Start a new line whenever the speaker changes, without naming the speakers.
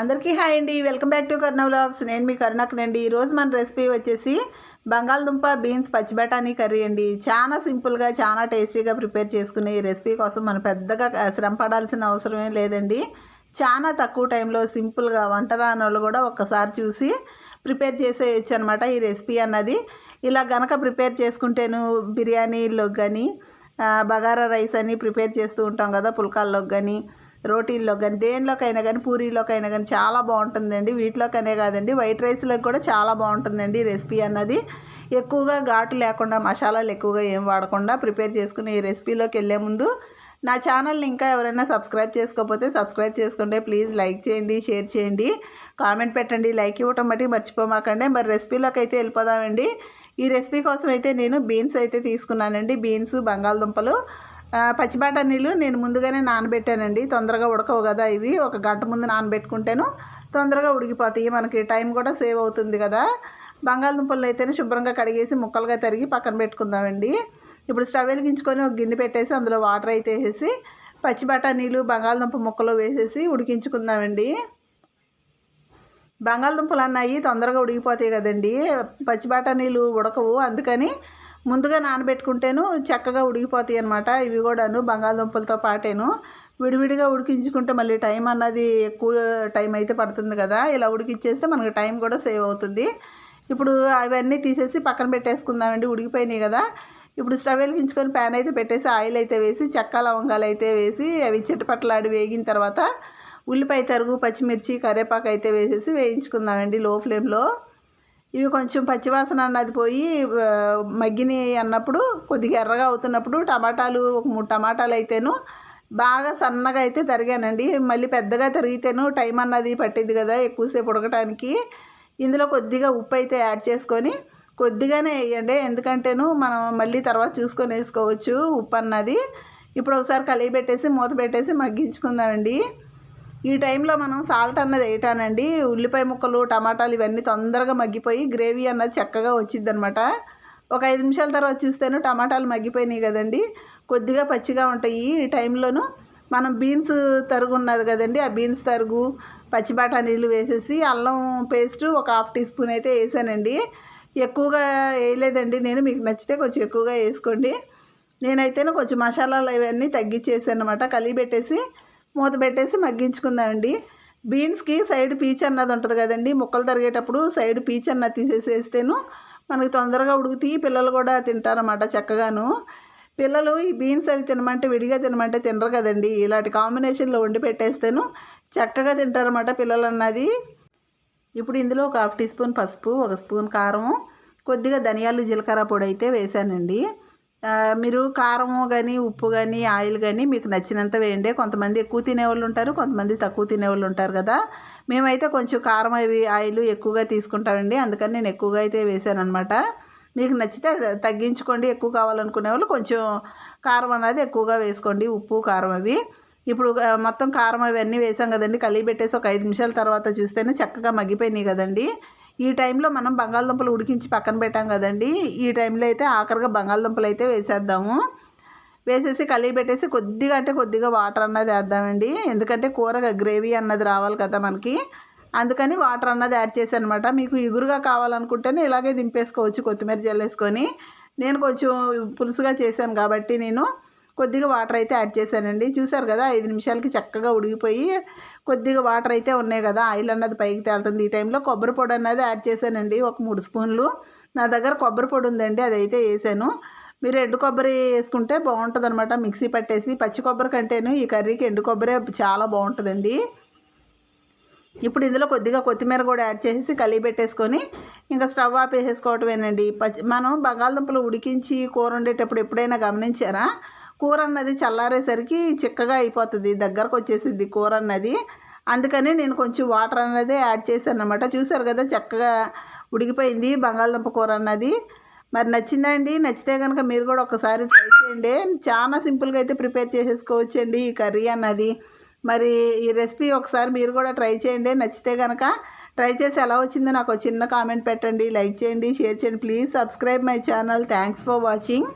అందరికీ హాయ్ అండి. Welcome back to Karuna vlogs. నేను మీ కరుణకునండి ఈరోజు మన రెసిపీ వచ్చేసి బంగాళదుంప బీన్స్ పచ్చి కర్రీ అండి. చాలా సింపుల్గా చాలా టేస్టీగా ప్రిపేర్ చేసుకునే ఈ రెసిపీ కోసం మనం పెద్దగా శ్రమ పడాల్సిన అవసరమే లేదండి. చాలా తక్కువ టైంలో సింపుల్గా వంట రాని వాళ్ళు కూడా ఒక్కసారి చూసి ప్రిపేర్ చేసేయచ్చు అనమాట ఈ రెసిపీ అన్నది. ఇలా గనక ప్రిపేర్ చేసుకుంటేను బిర్యానీలోకి కానీ బగారా రైస్ అని ప్రిపేర్ చేస్తూ ఉంటాం కదా పుల్కాల్లోకి కానీ రోటీల్లో కానీ దేనిలోకైనా కానీ పూరీలోకైనా కానీ చాలా బాగుంటుందండి. వీటిలోకనే కాదండి వైట్ రైస్లో కూడా చాలా బాగుంటుందండి ఈ రెసిపీ అన్నది. ఎక్కువగా ఘాటు లేకుండా మసాలాలు ఎక్కువగా ఏం వాడకుండా ప్రిపేర్ చేసుకుని ఈ రెసిపీలోకి వెళ్ళే ముందు నా ఛానల్ని ఇంకా ఎవరైనా సబ్స్క్రైబ్ చేసుకోకపోతే సబ్స్క్రైబ్ చేసుకోండి. ప్లీజ్ లైక్ చేయండి షేర్ చేయండి. కామెంట్ పెట్టండి లైక్ ఇవ్వటం బట్టి మర్చిపోమాకండి. మరి రెసిపీలోకి అయితే వెళ్ళిపోదామండి. ఈ రెసిపీ కోసం అయితే నేను బీన్స్ అయితే తీసుకున్నానండి. బీన్స్ బంగాళదుంపలు పచ్చి బఠానీలు నేను ముందుగానే నానబెట్టానండి. తొందరగా ఉడకవు కదా ఇవి. ఒక గంట ముందు నానబెట్టుకుంటేను తొందరగా ఉడికిపోతాయి. మనకి టైం కూడా సేవ్ అవుతుంది కదా. బంగాళదుంపలు అయితేనే శుభ్రంగా కడిగేసి ముక్కలుగా తరిగి పక్కన పెట్టుకుందామండి. ఇప్పుడు స్టవ్ వెలిగించుకొని ఒక గిన్నె పెట్టేసి అందులో వాటర్ అయితే వేసేసి పచ్చి బఠానీలు బంగాళదుంప ముక్కలు వేసేసి ఉడికించుకుందామండి. బంగాళదుంపలు అన్నాయి తొందరగా ఉడికిపోతాయి కదండి. పచ్చి బఠానీలు ఉడకవు. అందుకని ముందుగా నానబెట్టుకుంటేను చక్కగా ఉడికిపోతాయి అనమాట ఇవి కూడాను బంగాళదుంపలతో పాటేను. విడివిడిగా ఉడికించుకుంటే మళ్ళీ టైం అన్నది ఎక్కువ టైం అయితే పడుతుంది కదా. ఇలా ఉడికిచ్చేస్తే మనకి టైం కూడా సేవ్ అవుతుంది. ఇప్పుడు అవన్నీ తీసేసి పక్కన పెట్టేసుకుందామండి. ఉడికిపోయినాయి కదా. ఇప్పుడు స్టవ్ వెలిగించుకొని ప్యాన్ అయితే పెట్టేసి ఆయిల్ అయితే వేసి చెక్క లవంగాలు అయితే వేసి అవి చిట్టపట్లాడి వేగిన తర్వాత ఉల్లిపాయ తరుగు పచ్చిమిర్చి కరివేపాకు అయితే వేసేసి వేయించుకుందామండి లో ఫ్లేమ్లో. ఇవి కొంచెం పచ్చివాసన అన్నది పోయి మగ్గిని అన్నప్పుడు కొద్దిగా ఎర్రగా అవుతున్నప్పుడు టమాటాలు ఒక మూడు టమాటాలు అయితేను బాగా సన్నగా అయితే తరిగానండి. మళ్ళీ పెద్దగా తరిగితేను టైం అన్నది పట్టింది కదా ఎక్కువసేపు ఉడకటానికి. ఇందులో కొద్దిగా ఉప్పు అయితే యాడ్ చేసుకొని కొద్దిగానే వేయండి. ఎందుకంటేను మనం మళ్ళీ తర్వాత చూసుకొని వేసుకోవచ్చు ఉప్పు అన్నది. ఇప్పుడు ఒకసారి కలిగి పెట్టేసి మూత పెట్టేసి మగ్గించుకుందామండి. ఈ టైంలో మనం సాల్ట్ అన్నది వేయటానండి. ఉల్లిపాయ ముక్కలు టమాటాలు ఇవన్నీ తొందరగా మగ్గిపోయి గ్రేవీ అన్నది చక్కగా వచ్చింది అనమాట ఒక ఐదు నిమిషాల తర్వాత చూస్తేను టమాటాలు మగ్గిపోయినాయి కదండి. కొద్దిగా పచ్చిగా ఉంటాయి. ఈ టైంలోను మనం బీన్స్ తరుగు ఉన్నది కదండి. ఆ బీన్స్ తరుగు పచ్చి బఠానీలు వేసేసి అల్లం పేస్ట్ ఒక హాఫ్ టీ స్పూన్ అయితే వేసానండి. ఎక్కువగా వేయలేదండి. నేను మీకు నచ్చితే కొంచెం ఎక్కువగా వేసుకోండి. నేనైతేనే కొంచెం మసాలాలు ఇవన్నీ తగ్గించేసాను అనమాట కలిగి పెట్టేసి మూత పెట్టేసి మగ్గించుకుందామండి. బీన్స్కి సైడ్ పీచ్ అన్నది ఉంటుంది కదండి. ముక్కలు తరిగేటప్పుడు సైడ్ పీచ్ అన్నది తీసేసేస్తేను మనకి తొందరగా ఉడుకుతాయి పిల్లలు కూడా తింటారన్నమాట చక్కగాను. పిల్లలు ఈ బీన్స్ అవి తినమంటే విడిగా తినమంటే తినరు కదండి. ఇలాంటి కాంబినేషన్లో వండి పెట్టేస్తేను చక్కగా తింటారన్నమాట పిల్లలు అన్నది. ఇప్పుడు ఇందులో ఒక హాఫ్ టీ స్పూన్ పసుపు ఒక స్పూన్ కారం కొద్దిగా ధనియాలు జీలకర్ర పొడి అయితే వేసానండి. మీరు కారము కానీ ఉప్పు కానీ ఆయిల్ కానీ మీకు నచ్చినంత వేయండి. కొంతమంది ఎక్కువ తినేవాళ్ళు ఉంటారు కొంతమంది తక్కువ తినేవాళ్ళు ఉంటారు కదా. మేమైతే కొంచెం కారం అవి ఆయిల్ ఎక్కువగా తీసుకుంటామండి. అందుకని నేను ఎక్కువగా అయితే వేసాను అనమాట మీకు నచ్చితే తగ్గించుకోండి. ఎక్కువ కావాలనుకునే వాళ్ళు కొంచెం కారం అనేది ఎక్కువగా వేసుకోండి. ఉప్పు కారం అవి. ఇప్పుడు మొత్తం కారం అవన్నీ వేసాం కదండి. కలిగి పెట్టేసి ఒక ఐదు నిమిషాల తర్వాత చూస్తేనే చక్కగా మగ్గిపోయినాయి కదండి. ఈ టైంలో మనం బంగాళదుంపలు ఉడికించి పక్కన పెట్టాం కదండి. ఈ టైంలో అయితే ఆఖరిగా బంగాళదుంపలు అయితే వేసేద్దాము. వేసేసి కలిగి పెట్టేసి కొద్దిగా అంటే కొద్దిగా వాటర్ అన్నది వేద్దామండి. ఎందుకంటే కూర గ్రేవీ అన్నది రావాలి కదా మనకి. అందుకని వాటర్ అన్నది యాడ్ చేశాను అనమాట మీకు ఇగురుగా కావాలనుకుంటేనే ఇలాగే దింపేసుకోవచ్చు కొత్తిమీర జల్లేసుకొని. నేను కొంచెం పులుసుగా చేశాను కాబట్టి నేను కొద్దిగా వాటర్ అయితే యాడ్ చేశానండి. చూసారు కదా ఐదు నిమిషాలకి చక్కగా ఉడిగిపోయి కొద్దిగా వాటర్ అయితే ఉన్నాయి కదా ఆయిల్ అన్నది పైకి తేలుతుంది ఈ టైంలో. కొబ్బరి పొడి అన్నది యాడ్ చేశానండి ఒక మూడు స్పూన్లు. నా దగ్గర కొబ్బరి పొడి ఉందండి అదైతే వేసాను. మీరు ఎండు కొబ్బరి వేసుకుంటే బాగుంటుంది అనమాట మిక్సీ పట్టేసి పచ్చి కొబ్బరి కంటేను ఈ కర్రీకి ఎండు కొబ్బరి చాలా బాగుంటుందండి. ఇప్పుడు ఇందులో కొద్దిగా కొత్తిమీర కూడా యాడ్ చేసి కలిగి పెట్టేసుకొని ఇంకా స్టవ్ ఆపేసేసుకోవటమేనండి పచ్చి మనం బంగాళదుంపలు ఉడికించి కూర వండేటప్పుడు ఎప్పుడైనా గమనించారా? కూర అన్నది చల్లారేసరికి చిక్కగా అయిపోతుంది. దగ్గరకు వచ్చేసింది కూర అన్నది అందుకని నేను కొంచెం వాటర్ అన్నది యాడ్ చేశాను అనమాట చూసారు కదా చక్కగా ఉడికిపోయింది బంగాళదుంప కూర అన్నది మరి నచ్చిందండి? నచ్చితే కనుక మీరు కూడా ఒకసారి ట్రై చేయండి. చాలా సింపుల్గా అయితే ప్రిపేర్ చేసేసుకోవచ్చండి ఈ కర్రీ అన్నది. మరి ఈ రెసిపీ ఒకసారి మీరు కూడా ట్రై చేయండి. నచ్చితే కనుక ట్రై చేసి ఎలా వచ్చిందో నాకు చిన్న కామెంట్ పెట్టండి. లైక్ చేయండి షేర్ చేయండి. Please subscribe my channel. Thanks for watching.